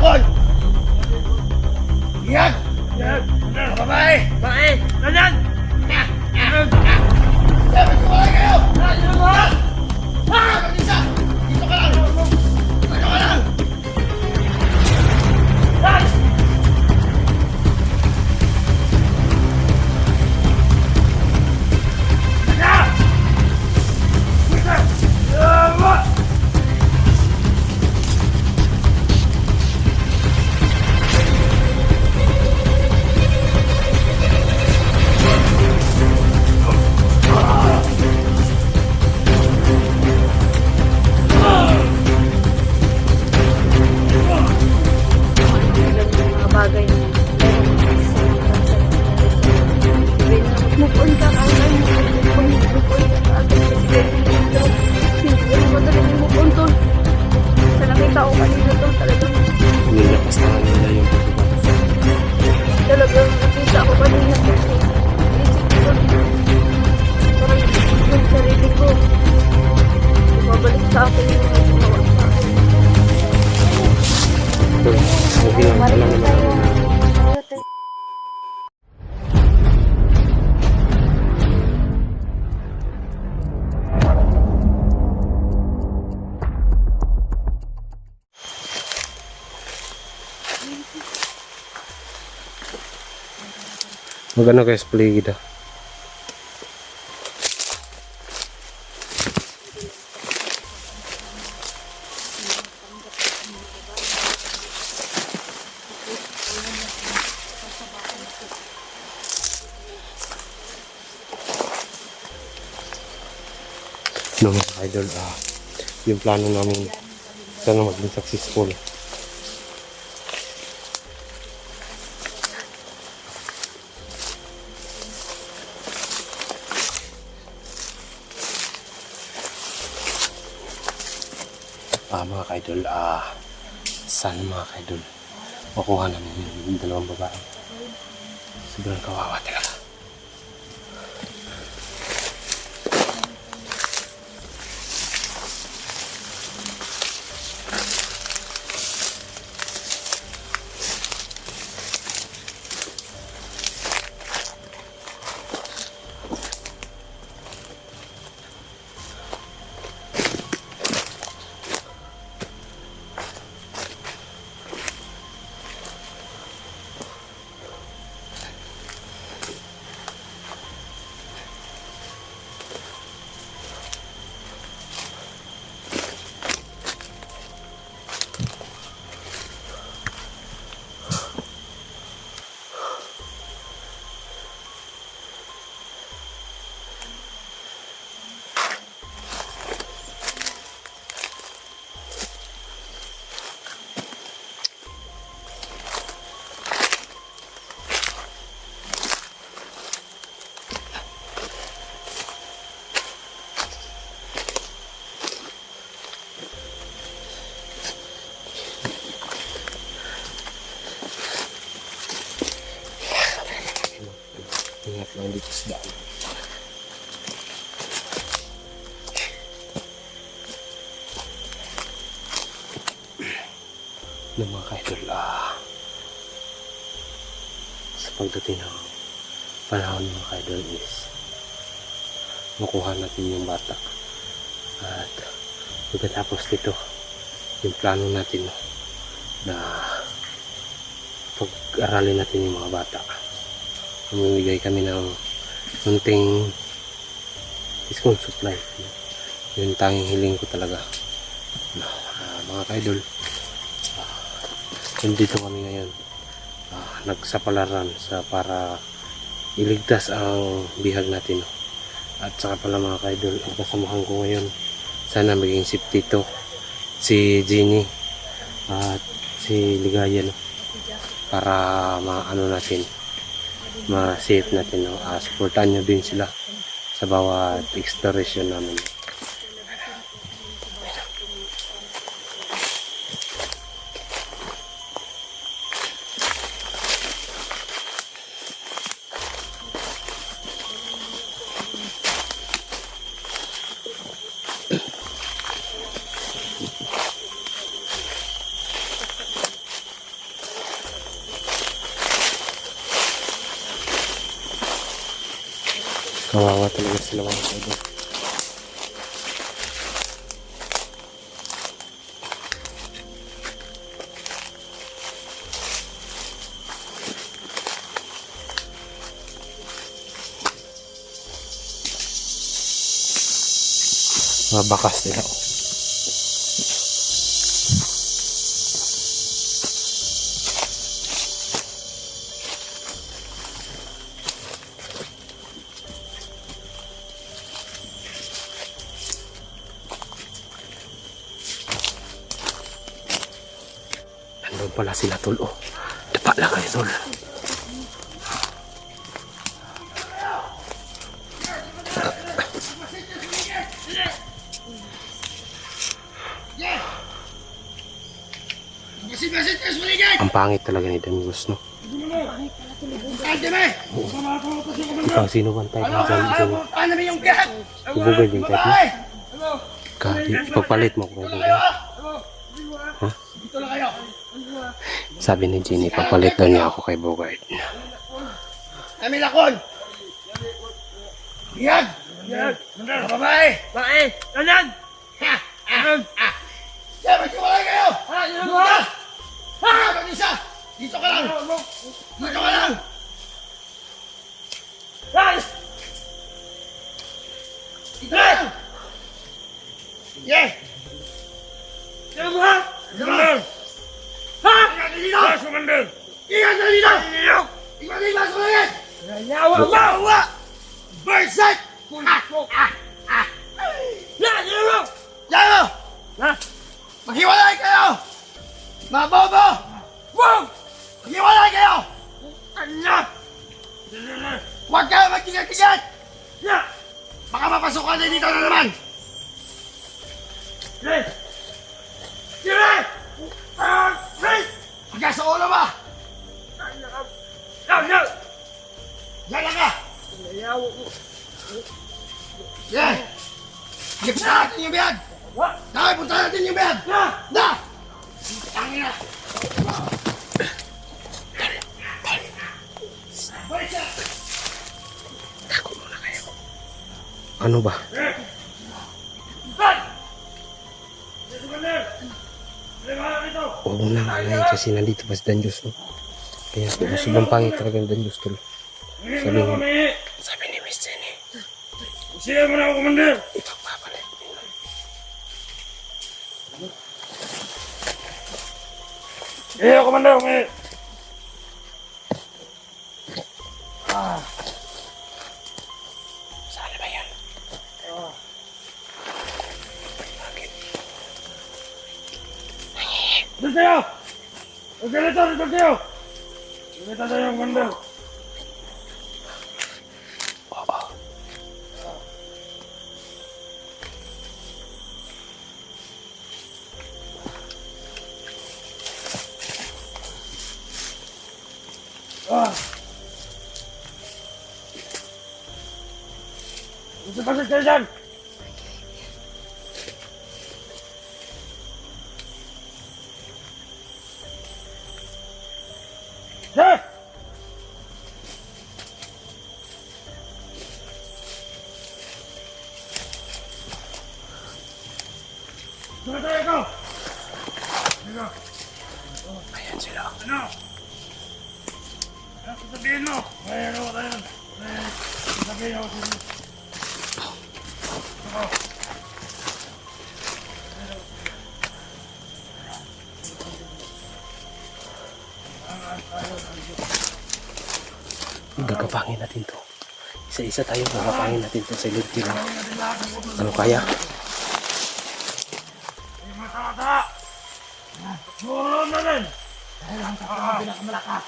Yakon! Yan! Yan! Babae! Babae! Ganyan! Dapat kumulay kayo! Ah! Ah! Mag-isa! Dito Magano guys, paligid ah. No, mga idol, ah, yung plano namin sana maging successful. Ah, mga kaidol, ah, sana mga kaidol, makuha namin yung dalawang babae. Sobrang kawawa talaga. Pagdating ng panahon mga kaidol is makuha natin yung bata. At pagkatapos nito yung plano natin na pag-aralin natin yung mga bata. Mamimigay kami ng munting school supply. Yun tanging hiling ko talaga. Ah, mga kaidol ah, nandito kami ngayon nagsapalaran sa para iligtas ang bihag natin. At saka pala mga kaidol ang kasamahan ko ngayon sana maging safety to si Jenny at si Ligaya no? Para maano natin ma-safe natin no? Uh, supportan nyo din sila sa bawat exploration namin Kawawa talaga sila mga idol. Mga bakas nila. oh. Pala sila tol. Oh. Dapa lang kayo tol. Ang pangit talaga ni Dangos, no? Ikaw, sino bang type namin yung biyak? Bubugay yung type mo? Kahit ipagpalit mo ha? Ha? Dito lang kayo. Sabi ni Jenny, papalit daw niya ako kay Bogart. Kami lakon! Biyag! Biyag! Babae! Babae! Ganyan! Ha! Ha! Ha! Kaya magsiwalay kayo! Ha! Dito ka! Ha! Mag-isa! Dito ka lang! Dito ka lang! Guys! Dito ka lang! Yeah! Kaya mo ha! Commander! Ha! Ingat dito! Yes, Commander! Ingat na dito! Ingat na dito! Sumalit! Yawa! Yawa! Berset! Ha! Ha! Ha! Yan! Yawa! Yawa! Ha? Maghiwalay kayo! Mga bobo! Wow! Maghiwalay kayo! Ano? Huwag kayo magtigat-tigat! Baka mapasukan na dito na naman! Yes! Yes! Ah! Yes! Hanggang sa ulo ba? Yan! Yan! Yan lang ka! Yan! Sige, punta natin yung biyag! Dahil punta natin yung biyag! Na! Na! Tangin na! Ano ba? Huwag mo nang alay kasi nandito pa si Danjos, no? Kaya sobrang pangit talaga ng Danjos, tol. Sabi ni, sabi ni Miss Jenny, Siya mo na ako, Commander! ipagpapalit. Eh, Commander. Saan Doon tayo! Huwag ka nito, doon tayo! Doon tayo, Commander! Oo. Yes! Isa-isa tayo, gagapangin natin to sa ilog lang. Ano kaya? Puro na rin! Dahil ang pinakamalakas.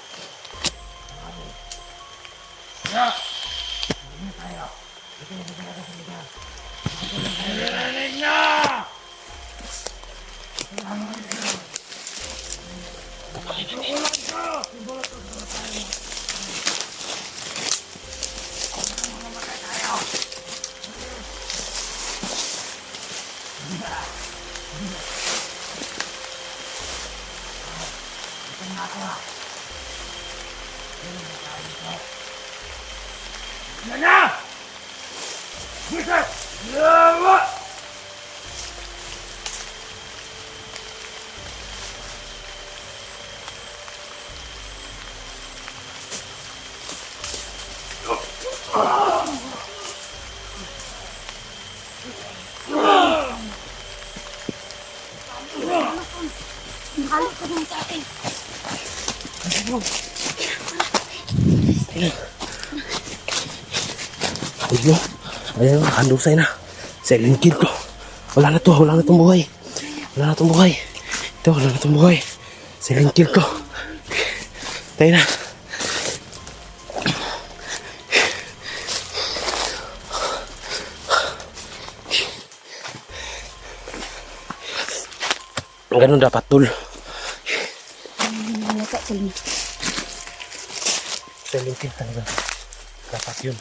Kaya, hindi na tayo. Ito yung talaga sa lugar. Narinig na! Tukulan ka! 奶奶，没事刀。Handusay na. Silent kill ko. Wala na to, wala na tong buhay. Wala na tong buhay. Ito, wala na tong buhay. Silent kill ko. Tayo na. Ganun dapat, na. Silent kill talaga. Dapat yun.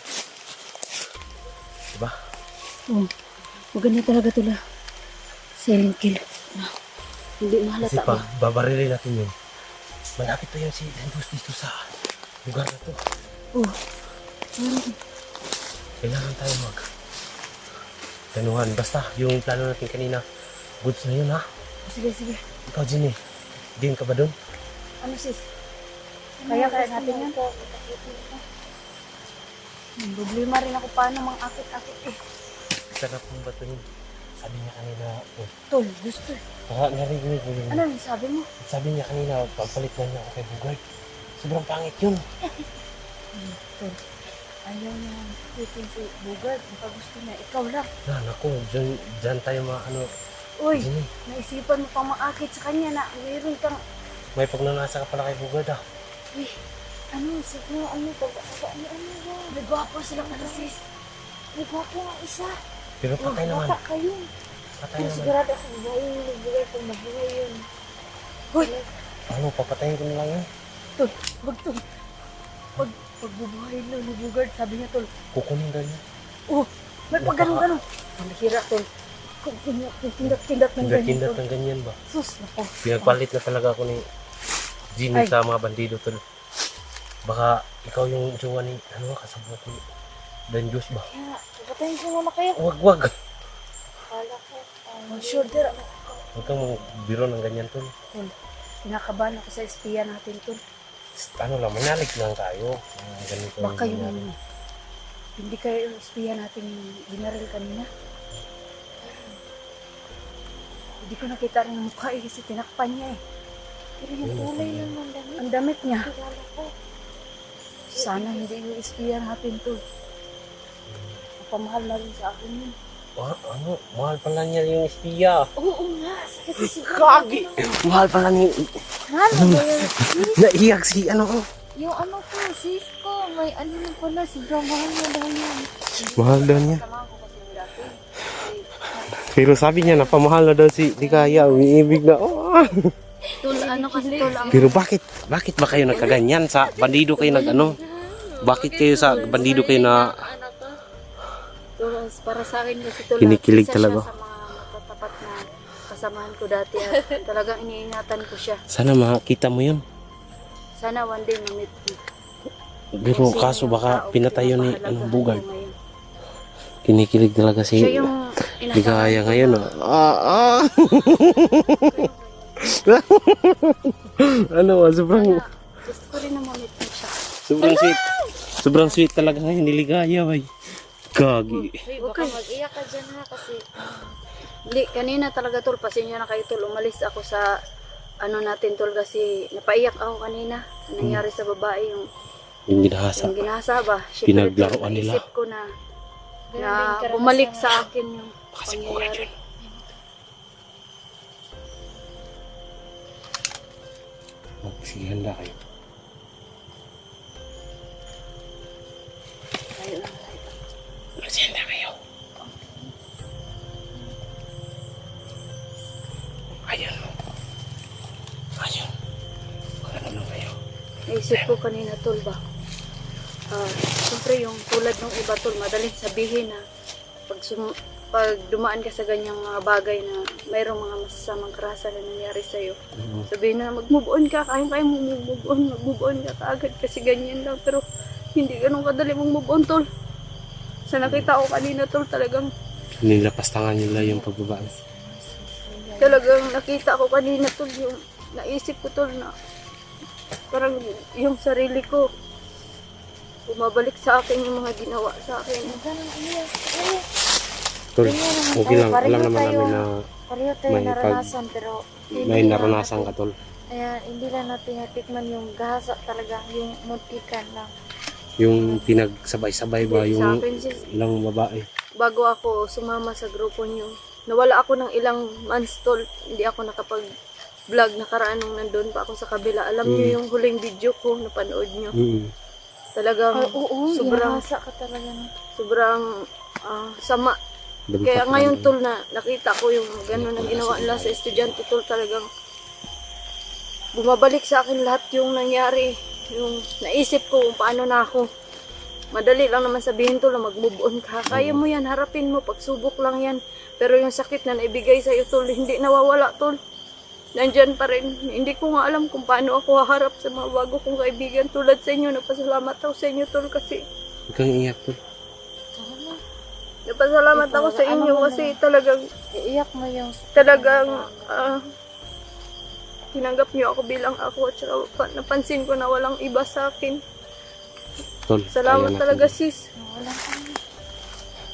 Oo. Maganda talaga tol ah. Silent kill. Ah, Hindi Kasi mahalata pa, ba? babarilin natin yun. Malapit pa yun si Dendos dito sa lugar na to. Oo. Kailangan tayo mag tanuhan. Basta, yung plano natin kanina, goods na yun ha. Sige, sige. Ikaw, Jenny, din ka ba doon? Ano sis? Kaya kaya natin yan. Problema rin ako paano mga akit-akit eh. Sarap mong batuhin. Sabi niya kanina, oh, Tol, gusto eh. baka narinig mo yun. Ano yung sabi mo? Sabi niya kanina, papalit na niya ako kay Bugard. Sobrang pangit yun. Tol, ayaw niya akitin si Bugard. Baka gusto niya. Ikaw lang. Na, naku, dyan, dyan tayo mga ano, Uy, Jenny, naisipan mo pang maakit sa kanya na mayroon kang may pagnanasa ka pala kay Bugard ah. Uy, ano, siguro, ano, pag, ano, ano, ano, nagwapo sila ka sis. Nagwapo nga isa. Pero Oh, patay naman, bata kayo. patay Pero naman. sigurado ako, buhay yung nagbigay kung mabuhay yun. Hoy, Ano, papatayin ko na lang yun. tol, wag tol. Pag, pag bubuhay na ni Bugard, sabi niya tol, Kukunin ka niya. oh, may pag ganun ganun. Ang hira tol. Tindak-tindak ng ganyan Kindat-kindat tol. ng ganyan ba? Sus, nako. Pinagpalit na talaga ako ni Jimmy Ay. sa mga bandido tol. Baka ikaw yung jowa ni, ano ka, kasabot ni Danjus ba? Kaya, kapatayin ko muna kayo. Wag, wag. Kala ko, um, shoulder. Huwag kang biro ng ganyan tol. Tol, kinakabahan ako sa espiya natin tol. Ano lang, manalig lang tayo. Mga ganito ang Baka yung nangyari. hindi kayo yung espiya natin yung binaril kanina. Hindi ko nakita rin ang mukha eh kasi tinakpan niya eh. Pero yung kulay lang ng damit. Ang damit niya. Sana hindi yung espiya natin to. Napamahal na rin sa akin yun. Ah, ano, mahal pala niya yung espiya. Oo nga. Kasi siguro. Kagi! Mahal pala niya. Ano ba yun? Naiyak si ano. oh. Yung ano ko, sis ko. May ano na pala. Sobrang mahal na daw yan. Mahal daw niya. Samahan ko kasi yung dati. Pero sabi niya, napamahal na daw si Likaya. Umiibig na. Oh. Tul, ano kasi tul ang... Pero bakit? Bakit ba kayo nagkaganyan? Sa bandido kayo nag ano? Bakit kayo sa bandido kayo na Tul, para sa akin kasi tul. Kinikilig isa talaga. Siya sa mga matatapat na kasamahan ko dati. At talagang iniingatan ko siya. sana makita mo yun? Sana one day mamit ko. Pero kaso baka pinatayo ni ano, Bugard. ngayon. Kinikilig talaga si Siya yung Ligaya ngayon. oh. Ah, ah. ano, sobrang Gusto ko rin na mamit mo siya. sobrang sweet. Sobrang sweet talaga ngayon ni Ligaya, bay. Gagi. Uy, baka mag-iyak ka dyan ha. Kasi Hindi, kanina talaga tol, pasensya na kayo tol, umalis ako sa ano natin tol kasi napaiyak ako kanina. Sa nangyari sa babae yung, Yung ginahasa. yung ginasa ba? Pinaglaruan nila. Naisip ko na, na bumalik sa akin yung Kasi pangyayari. Sige, handa kayo. Kayo na. Magsihanda kayo. Ayun. Ayun. Ano kayo? Naisip ko kanina tol ba? Ah, siyempre yung tulad ng iba tol, madaling sabihin na pag, sum- pag dumaan ka sa ganyang mga bagay na mayroong mga masasamang karasan na nangyari sa'yo, Mhm. sabihin na mag-move on ka, kaya-kaya mo move on, mag-move on ka kaagad kasi ganyan lang. Pero hindi ganun kadali mong move on tol. Sa nakita ko kanina tol, talagang Nilapastangan nila yung pagbabae. talagang nakita ko kanina tol yung naisip ko tol na parang yung sarili ko bumabalik sa akin yung mga ginawa sa akin. Tol, okay lang. pareho Alam naman tayo. namin na Pareho tayo May pag- naranasan pero may naranasan ka, tol. Kaya hindi lang natin natikman yung gahasa talaga, yung muntikan lang. Yung pinagsabay-sabay ba, Sa yung akin sis, ilang babae. bago ako sumama sa grupo niyo, nawala ako ng ilang months tol. Hindi ako nakapag vlog nakaraan nung nandun pa ako sa kabila. Alam niyo Mm. yung huling video ko napanood niyo. Mm. Talagang Ay, oo, sobrang ginahasa ka talaga. no? sobrang ah, sama. Dampak Kaya lang. ngayon tol na nakita ko yung gano'n ang ginawa nila sa estudyante tol talagang bumabalik sa akin lahat yung nangyari. Yung naisip ko kung paano na ako. Madali lang naman sabihin tol na mag-move on ka. Kaya mo yan, harapin mo, pagsubok lang yan. Pero yung sakit na naibigay sa iyo tol, hindi nawawala tol. Nandyan pa rin. Hindi ko nga alam kung paano ako haharap sa mga bago kong kaibigan tulad sa inyo. Napasalamat ako sa inyo tol kasi Huwag kang iiyak, tol. Napasalamat ako sa inyo kasi talagang Iiyak mo yung... talagang ah, tinanggap niyo ako bilang ako at saka pa- napansin ko na walang iba sa akin. Tol, Salamat talaga sis. Wala kang...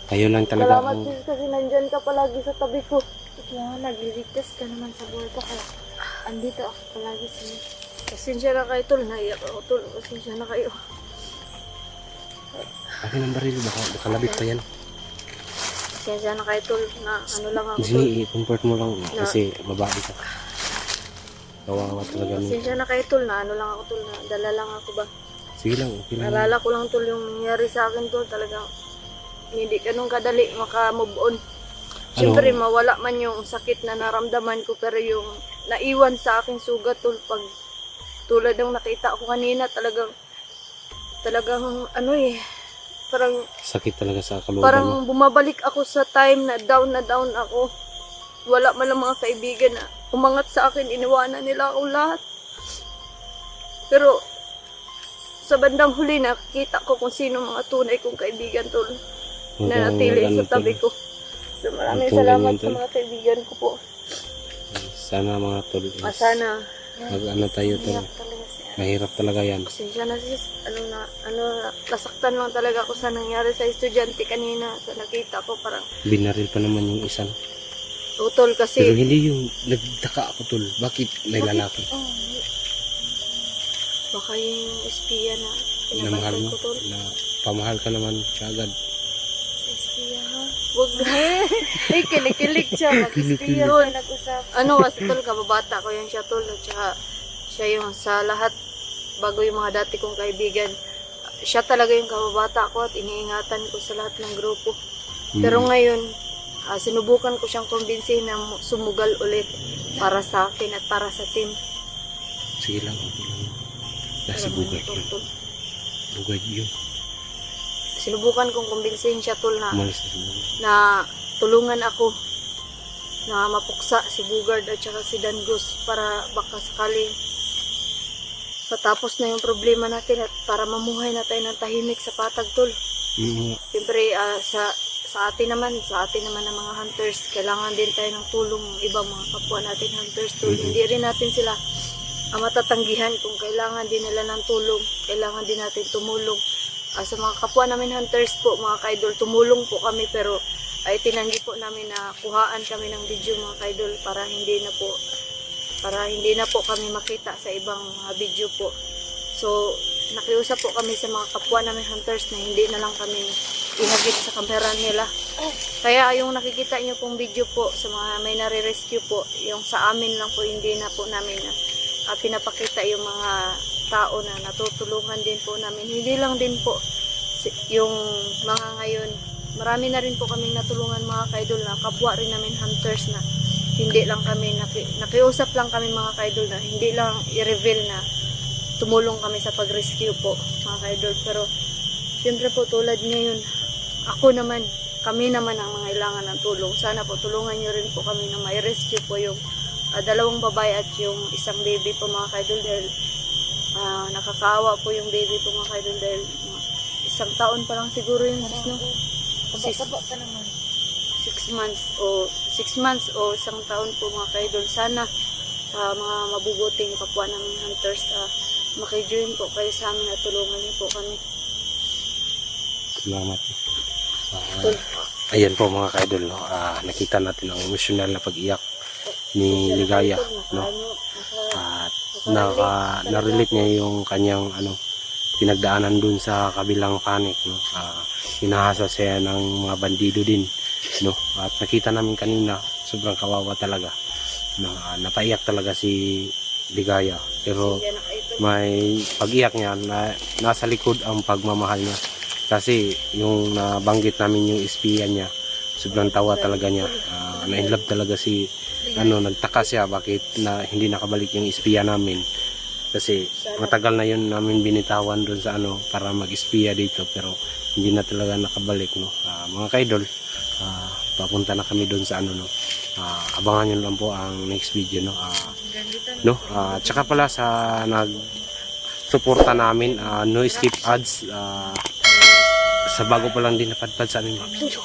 Kayo lang talaga Salamat ang sis kasi nandyan ka palagi sa tabi ko. Kaya nga, nagliligtas ka naman sa buhay ko. Kaya andito ako palagi sa iyo. Pasensya na kayo tol, naiyak ako tol. Pasensya na kayo. akin ang baril. Baka, baka labit pa yan. Pasensya na kayo tol na ano lang ako tol. Sini, i-comfort mo lang. Kasi babae ka. Kawawa talaga ni. Pasensya na kayo tol na ano lang ako tol na dala lang ako ba. Sige lang, okay lang. Nalala ko lang tol yung nangyari sa akin tol talagang hindi ganun kadali maka-move on. Siyempre, mawala man yung sakit na naramdaman ko, pero yung naiwan sa aking sugat, tol, pag tulad ng nakita ko kanina, talagang, talagang, ano eh, parang, Sakit talaga sa kalooban mo. parang bumabalik ako sa time na down na down ako. Wala man lang mga kaibigan na umangat sa akin, iniwanan nila ako lahat. Pero, sa bandang huli, nakita ko kung sino mga tunay kong kaibigan, tol na natili sa tabi ko. So, maraming salamat sa mga kaibigan ko po. Sana mga tol. is Ah, sana, Mag-ano tayo tol. Mahirap talaga yan. pasensya na sis, ano na, ano, nasaktan lang talaga ako sa nangyari sa estudyante kanina. Sa nakita ko parang Binaril pa naman yung isa. Utol Pero kasi. hindi yung nagtaka ako tol. Bakit may lalaki? Oh, Baka yung espiya na mo? ko tol. Na pamahal ka naman siya agad. espiya ha? Wag na. Ay, kinikilig siya. Mag-espiya nag-usap. ano kasi tol, kababata ko yan siya tol. At saka siya yung sa lahat, bago yung mga dati kong kaibigan, siya talaga yung kababata ko at iniingatan ko sa lahat ng grupo. Pero Mm. ngayon, ah, sinubukan ko siyang kumbinsihin na mu- sumugal ulit para sa akin at para sa team. Sige lang, okay lang. Talagang bugay yun. Bugay yun. Sinubukan kong kumbinsihin siya tol na, Umalis na na tulungan ako na mapuksa si Bugard at saka si Dangus para baka sakali patapos na yung problema natin at para mamuhay na tayo ng tahimik sa patag tol. Mm, Siyempre, ah, sa sa atin naman, sa atin naman ng mga hunters, kailangan din tayo ng tulong ng ibang mga kapwa natin hunters tol. Mhm. Hindi rin natin sila ah, matatanggihan kung kailangan din nila ng tulong. Kailangan din natin tumulong. Ah, sa mga kapwa namin hunters po, mga kaidol, tumulong po kami pero ay tinanggi po namin na kuhaan kami ng video mga kaidol para hindi na po para hindi na po kami makita sa ibang mga video po. So, nakiusap po kami sa mga kapwa namin hunters na hindi na lang kami ihagit sa kamera nila. Kaya yung nakikita nyo pong video po sa mga may nare-rescue po, yung sa amin lang po, hindi na po namin na ah, pinapakita yung mga tao na natutulungan din po namin. Hindi lang din po yung mga ngayon, marami na rin po kaming natulungan mga kaidol na kapwa rin namin hunters na hindi lang kami, naki, nakiusap lang kami mga kaidol na hindi lang i-reveal na tumulong kami sa pag-rescue po mga kaidol. Pero siyempre po tulad ngayon, ako naman, kami naman ang mga ilangan ng tulong. Sana po tulungan nyo rin po kami na may rescue po yung ah, dalawang babae at yung isang baby po mga kaidol dahil ah, nakakaawa po yung baby po mga kaidol dahil mga isang taon pa lang siguro yung sis, no? Taba-taba ka naman. 6 months o 6 months o isang taon po mga kaidol. Sana sa mga mabubuting kapwa ng hunters uh, makijoin po kayo sa amin at tulungan niyo po kami. Salamat. Ah, ayan po mga kaidol, no? Ah, nakita natin ang emosyonal na pag-iyak ni Ligaya. No? At naka, na-relate niya yung kanyang ano, pinagdaanan dun sa kabilang panic. No? Ah, hinahasa siya ng mga bandido din. No? At nakita namin kanina, sobrang kawawa talaga. No? Ah, napaiyak talaga si Ligaya. Pero may pag-iyak niya na nasa likod ang pagmamahal niya. Kasi yung nabanggit namin yung espiya niya, sobrang tawa talaga niya. Uh, na-inlove talaga si, ano, nagtaka siya bakit na hindi nakabalik yung espiya namin. Kasi matagal na yun namin binitawan doon sa ano para mag-espiya dito pero hindi na talaga nakabalik no. Ah, mga kaidol, ah, papunta na kami doon sa ano no. Ah, abangan niyo lang po ang next video no. Ah, no Ah, tsaka pala sa nag suporta namin ah, no skip ads ah, sa bago pa lang din napadpad sa aming mga video